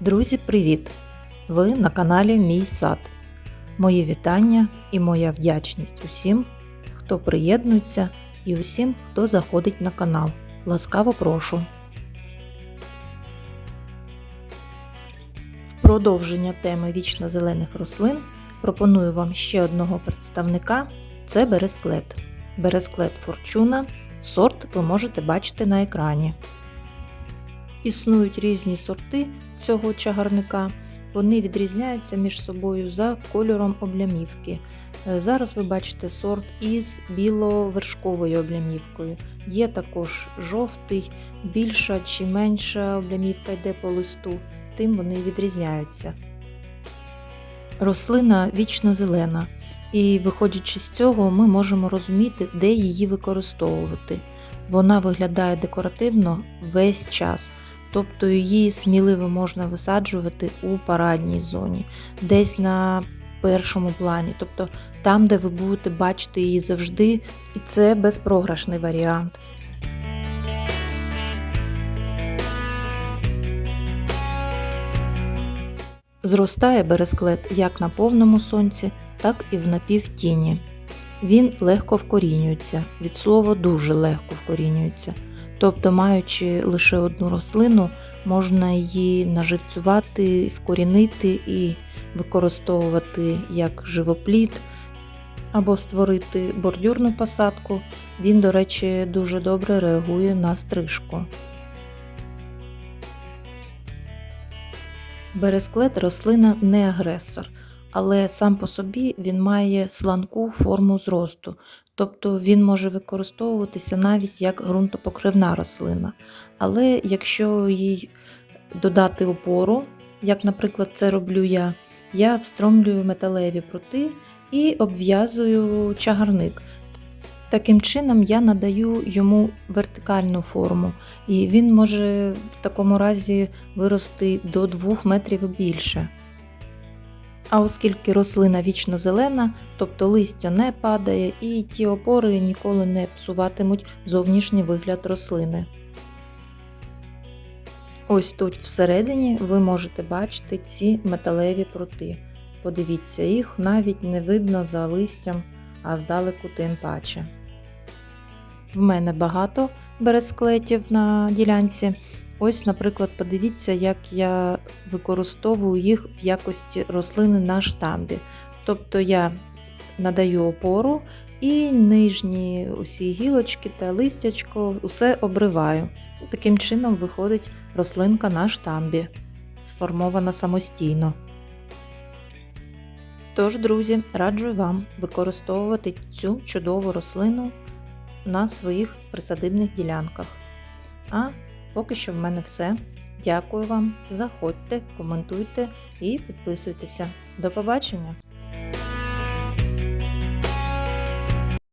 Друзі, привіт! Ви на каналі Мій сад. Мої вітання і моя вдячність усім, хто приєднується, і усім, хто заходить на канал. Ласкаво прошу. Продовження теми вічно зелених рослин пропоную вам ще одного представника це бересклет. Бересклет Форчуна. Сорт ви можете бачити на екрані. Існують різні сорти цього чагарника. Вони відрізняються між собою за кольором облямівки. Е, Зараз ви бачите сорт із біло-вершковою облямівкою. Є також жовтий, більша чи менша облямівка йде по листу, тим вони відрізняються. Рослина вічно зелена, і виходячи з цього, ми можемо розуміти, де її використовувати. Вона виглядає декоративно весь час тобто її сміливо можна висаджувати у парадній зоні, десь на першому плані, тобто там, де ви будете бачити її завжди, і це безпрограшний варіант. Зростає бересклет як на повному сонці, так і в напівтіні. Він легко вкорінюється, від слова дуже легко вкорінюється. Тобто, маючи лише одну рослину, можна її наживцювати, вкорінити і використовувати як живоплід або створити бордюрну посадку. Він, до речі, дуже добре реагує на стрижку. Бересклет рослина не агресор, але сам по собі він має сланку форму зросту, тобто він може використовуватися навіть як ґрунтопокривна рослина. Але якщо їй додати опору, як, наприклад, це роблю я, я встромлюю металеві прути і обв'язую чагарник. Таким чином я надаю йому вертикальну форму, і він може в такому разі вирости до 2 метрів більше. А оскільки рослина вічно зелена, тобто листя не падає і ті опори ніколи не псуватимуть зовнішній вигляд рослини. Ось тут всередині ви можете бачити ці металеві прути. Подивіться, їх навіть не видно за листям, а здалеку тим паче. В мене багато бересклетів на ділянці. Ось, наприклад, подивіться, як я використовую їх в якості рослини на штамбі. Тобто я надаю опору і нижні усі гілочки та листячко усе обриваю. Таким чином виходить рослинка на штамбі, сформована самостійно. Тож, друзі, раджу вам використовувати цю чудову рослину на своїх присадибних ділянках. А поки що в мене все. Дякую вам, заходьте, коментуйте і підписуйтеся. До побачення!